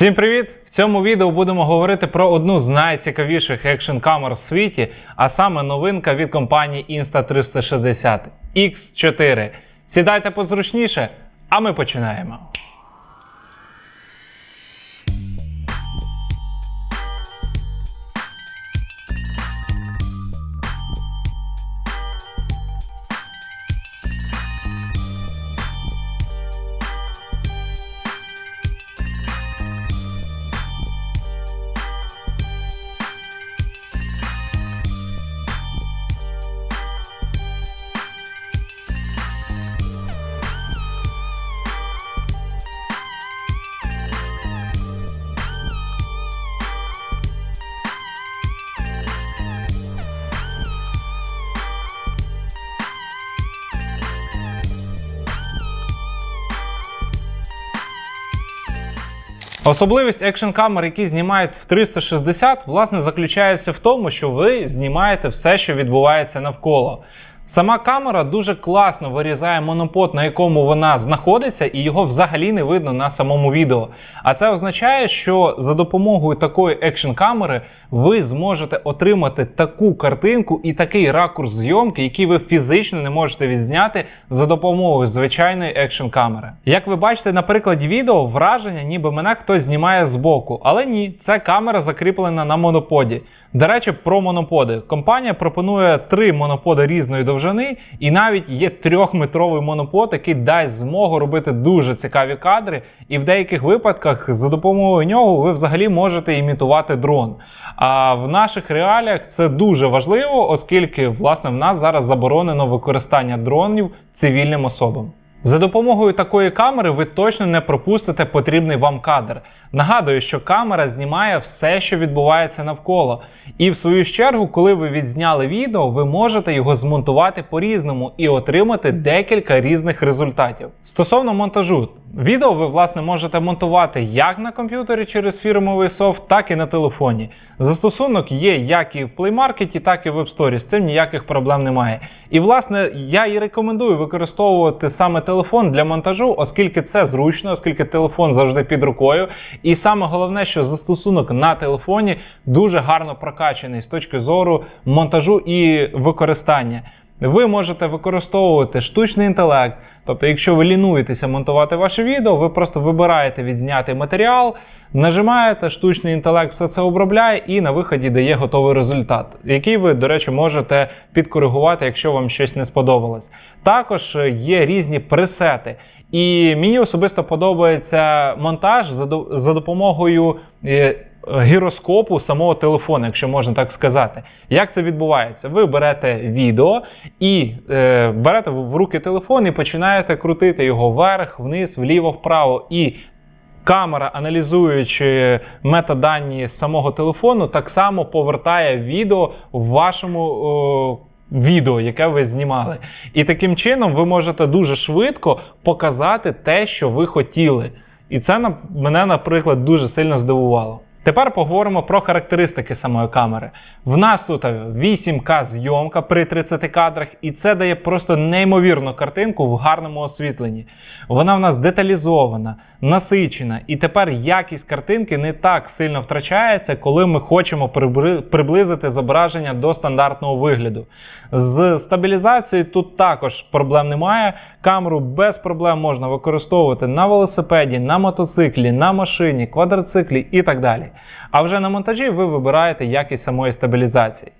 Всім привіт! В цьому відео будемо говорити про одну з найцікавіших екшн камер в світі, а саме новинка від компанії Insta360 X4. Сідайте позручніше, а ми починаємо. Особливість екшн камер, які знімають в 360, власне, заключається в тому, що ви знімаєте все, що відбувається навколо. Сама камера дуже класно вирізає монопод, на якому вона знаходиться, і його взагалі не видно на самому відео. А це означає, що за допомогою такої екшн камери ви зможете отримати таку картинку і такий ракурс зйомки, який ви фізично не можете відзняти за допомогою звичайної екшн камери. Як ви бачите на прикладі відео, враження, ніби мене хтось знімає збоку. Але ні, це камера закріплена на моноподі. До речі, про моноподи. Компанія пропонує три моноподи різної довжини, і навіть є трьохметровий монопод, який дасть змогу робити дуже цікаві кадри. І в деяких випадках за допомогою нього ви взагалі можете імітувати дрон. А в наших реаліях це дуже важливо, оскільки власне в нас зараз заборонено використання дронів цивільним особам. За допомогою такої камери ви точно не пропустите потрібний вам кадр. Нагадую, що камера знімає все, що відбувається навколо. І в свою чергу, коли ви відзняли відео, ви можете його змонтувати по-різному і отримати декілька різних результатів. Стосовно монтажу, відео ви власне можете монтувати як на комп'ютері через фірмовий софт, так і на телефоні. Застосунок є як і в Play Market, так і в App Store. З цим ніяких проблем немає. І власне я і рекомендую використовувати саме телефон для монтажу, оскільки це зручно, оскільки телефон завжди під рукою. І саме головне, що застосунок на телефоні дуже гарно прокачаний з точки зору монтажу і використання. Ви можете використовувати штучний інтелект. Тобто, якщо ви лінуєтеся монтувати ваше відео, ви просто вибираєте відзнятий матеріал, нажимаєте, штучний інтелект все це обробляє і на виході дає готовий результат, який ви, до речі, можете підкоригувати, якщо вам щось не сподобалось. Також є різні пресети. І мені особисто подобається монтаж за, до- за допомогою. Е, Гіроскопу самого телефону, якщо можна так сказати. Як це відбувається? Ви берете відео і е, берете в руки телефон і починаєте крутити його вверх, вниз, вліво, вправо. І камера, аналізуючи метадані самого телефону, так само повертає відео в вашому. О, Відео, яке ви знімали. І таким чином ви можете дуже швидко показати те, що ви хотіли. І це мене, наприклад, дуже сильно здивувало. Тепер поговоримо про характеристики самої камери. В нас тут 8К зйомка при 30 кадрах, і це дає просто неймовірну картинку в гарному освітленні. Вона в нас деталізована, насичена, і тепер якість картинки не так сильно втрачається, коли ми хочемо приблизити зображення до стандартного вигляду. З стабілізацією тут також проблем немає. Камеру без проблем можна використовувати на велосипеді, на мотоциклі, на машині, квадроциклі і так далі. А вже на монтажі ви вибираєте якість самої стабілізації.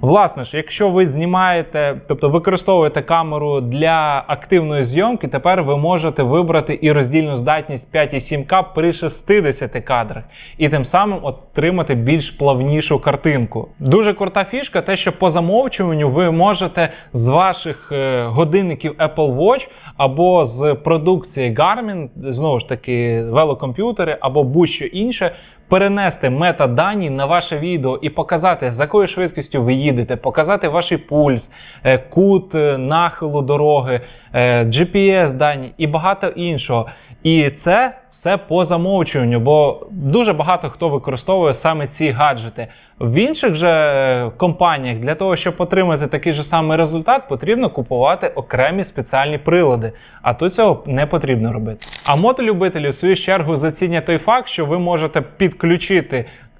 Власне ж, якщо ви знімаєте, тобто використовуєте камеру для активної зйомки, тепер ви можете вибрати і роздільну здатність 5,7К при 60 кадрах, і тим самим отримати більш плавнішу картинку. Дуже крута фішка, те, що по замовчуванню ви можете з ваших е, годинників Apple Watch або з продукції Garmin, знову ж таки, велокомп'ютери або будь-що інше, перенести метадані на ваше відео і показати, з якою швидкістю ви їдете, показати ваш пульс, е, кут е, нахилу дороги, е, GPS дані і багато іншого. І це все по замовчуванню, бо дуже багато хто використовує саме ці гаджети. В інших же компаніях для того, щоб отримати такий же самий результат, потрібно купувати окремі спеціальні прилади. А тут цього не потрібно робити. А мотолюбителі, в свою чергу, зацінять той факт, що ви можете підключити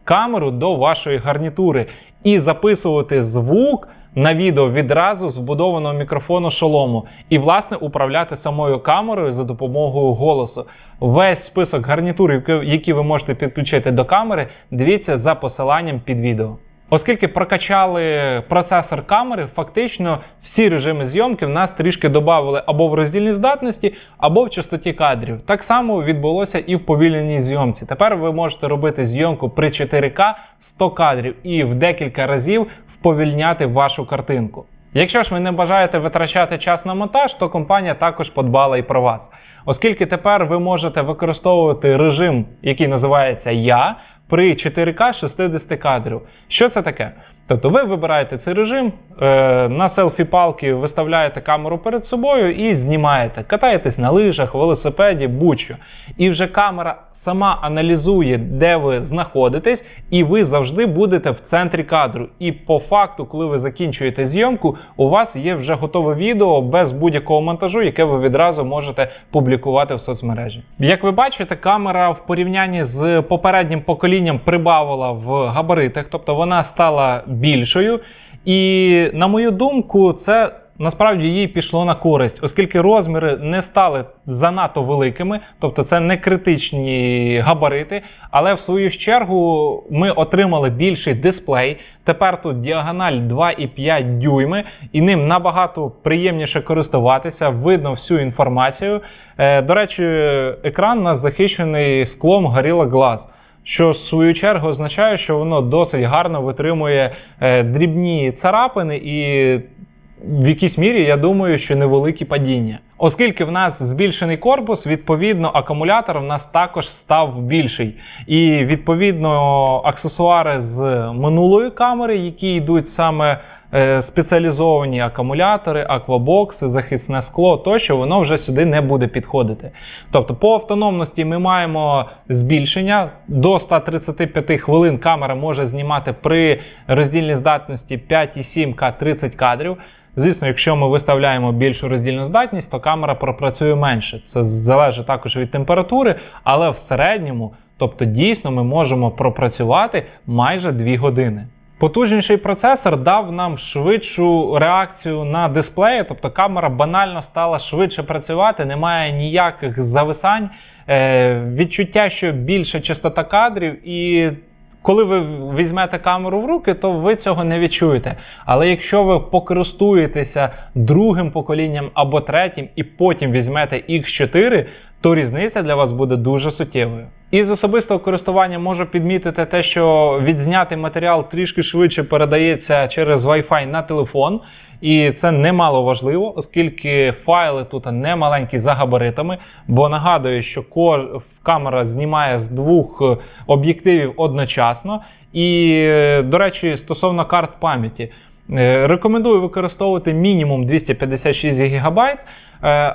камеру до вашої гарнітури і записувати звук на відео відразу з вбудованого мікрофону шолому, і, власне, управляти самою камерою за допомогою голосу. Весь список гарнітур, які ви можете підключити до камери, дивіться за посиланням під відео. Оскільки прокачали процесор камери, фактично всі режими зйомки в нас трішки додали або в роздільній здатності, або в частоті кадрів. Так само відбулося і в повільненій зйомці. Тепер ви можете робити зйомку при 4К 100 кадрів і в декілька разів вповільняти вашу картинку. Якщо ж ви не бажаєте витрачати час на монтаж, то компанія також подбала і про вас. Оскільки тепер ви можете використовувати режим, який називається Я, при 4К 60 кадрів. Що це таке? Тобто ви вибираєте цей режим, е, на селфі-палки виставляєте камеру перед собою і знімаєте. Катаєтесь на лижах, велосипеді, будь-що. І вже камера сама аналізує, де ви знаходитесь, і ви завжди будете в центрі кадру. І по факту, коли ви закінчуєте зйомку, у вас є вже готове відео без будь-якого монтажу, яке ви відразу можете публікувати в соцмережі. Як ви бачите, камера в порівнянні з попереднім поколінням прибавила в габаритах, тобто вона стала більшою. І на мою думку, це насправді їй пішло на користь, оскільки розміри не стали занадто великими, тобто це не критичні габарити. Але в свою чергу ми отримали більший дисплей. Тепер тут діагональ 2,5 дюйми, і ним набагато приємніше користуватися, видно всю інформацію. Е, До речі, екран у нас захищений склом Gorilla Glass що в свою чергу означає, що воно досить гарно витримує е, дрібні царапини і. В якійсь мірі я думаю, що невеликі падіння. Оскільки в нас збільшений корпус, відповідно, акумулятор в нас також став більший. І відповідно аксесуари з минулої камери, які йдуть саме спеціалізовані акумулятори, аквабокси, захисне скло, тощо воно вже сюди не буде підходити. Тобто, по автономності ми маємо збільшення до 135 хвилин. Камера може знімати при роздільній здатності 5,7К 30 кадрів. Звісно, якщо ми виставляємо більшу роздільну здатність, то камера пропрацює менше. Це залежить також від температури, але в середньому, тобто дійсно, ми можемо пропрацювати майже 2 години. Потужніший процесор дав нам швидшу реакцію на дисплеї, тобто камера банально стала швидше працювати, немає ніяких зависань, е, відчуття, що більша частота кадрів і коли ви візьмете камеру в руки, то ви цього не відчуєте. Але якщо ви покористуєтеся другим поколінням або третім, і потім візьмете X4, то різниця для вас буде дуже суттєвою. Із особистого користування можу підмітити те, що відзнятий матеріал трішки швидше передається через Wi-Fi на телефон, і це немало важливо, оскільки файли тут не маленькі за габаритами. Бо нагадую, що камера знімає з двох е, об'єктивів одночасно. І, е, до речі, стосовно карт пам'яті. Е, Рекомендую використовувати мінімум 256 ГБ,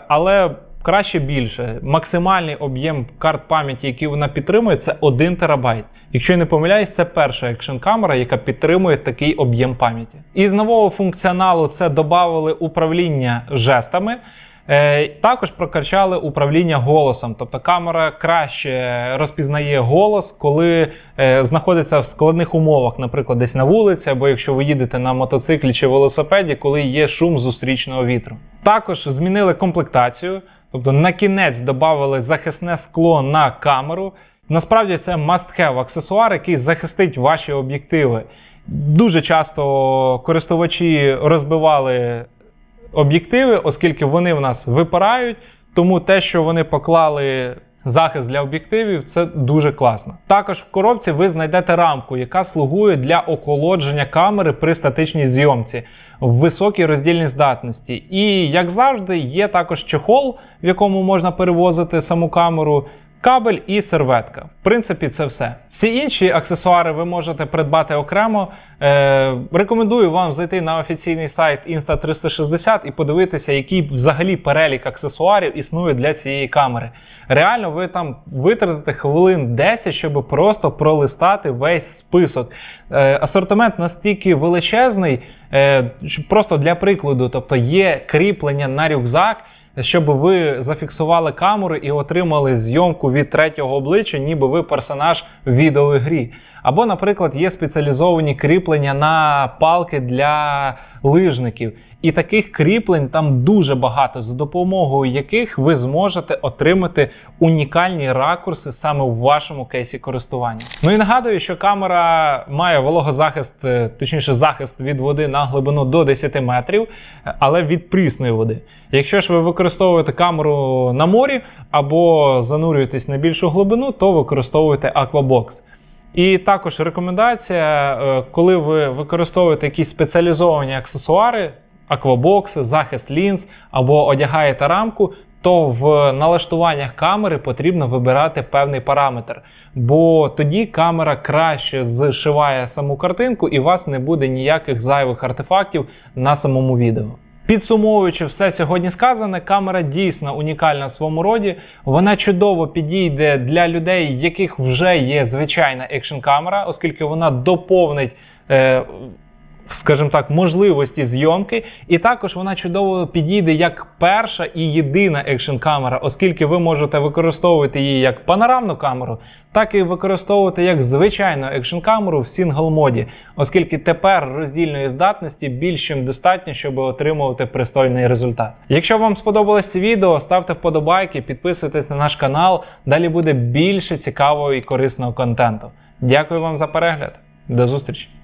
але краще більше. Максимальний об'єм карт пам'яті, який вона підтримує, це 1 терабайт. Якщо я не помиляюсь, це перша екшн камера, яка підтримує такий об'єм пам'яті. Із нового функціоналу це додали управління жестами. Е, Також прокачали управління голосом, тобто камера краще розпізнає голос, коли е, знаходиться в складних умовах, наприклад, десь на вулиці, або якщо ви їдете на мотоциклі чи велосипеді, коли є шум зустрічного вітру. Також змінили комплектацію, тобто на кінець додали захисне скло на камеру. Насправді це must-have аксесуар, який захистить ваші об'єктиви. Дуже часто користувачі розбивали об'єктиви, оскільки вони в нас випирають. Тому те, що вони поклали захист для об'єктивів, це дуже класно. Також в коробці ви знайдете рамку, яка слугує для охолодження камери при статичній зйомці в високій роздільній здатності. І як завжди, є також чехол, в якому можна перевозити саму камеру. Кабель і серветка. В принципі, це все. Всі інші аксесуари ви можете придбати окремо. Е, рекомендую вам зайти на офіційний сайт Insta360 і подивитися, який взагалі перелік аксесуарів існує для цієї камери. Реально, ви там витратите хвилин 10, щоб просто пролистати весь список. Е, асортимент настільки величезний, е, просто для прикладу, тобто є кріплення на рюкзак щоб ви зафіксували камеру і отримали зйомку від третього обличчя, ніби ви персонаж в відеоігрі. Або, наприклад, є спеціалізовані кріплення на палки для лижників. І таких кріплень там дуже багато, за допомогою яких ви зможете отримати унікальні ракурси саме в вашому кейсі користування. Ну і нагадую, що камера має вологозахист, е, точніше, захист від води на глибину до 10 метрів, е, але від прісної води. Якщо ж ви використовуєте камеру на морі або занурюєтесь на більшу глибину, то використовуйте аквабокс. І також рекомендація, е, коли ви використовуєте якісь спеціалізовані аксесуари, аквабокси, захист лінз або одягаєте рамку, то в налаштуваннях камери потрібно вибирати певний параметр, бо тоді камера краще зшиває саму картинку і у вас не буде ніяких зайвих артефактів на самому відео. Підсумовуючи все сьогодні сказане, камера дійсно унікальна в своєму роді. Вона чудово підійде для людей, яких вже є звичайна екшн камера, оскільки вона доповнить. Е, Скажімо так, можливості зйомки, і також вона чудово підійде як перша і єдина екшн камера, оскільки ви можете використовувати її як панорамну камеру, так і використовувати як звичайну екшн камеру в сингл моді, оскільки тепер роздільної здатності більш чим достатньо, щоб отримувати пристойний результат. Якщо вам сподобалось це відео, ставте вподобайки, підписуйтесь на наш канал. Далі буде більше цікавого і корисного контенту. Дякую вам за перегляд. До зустрічі!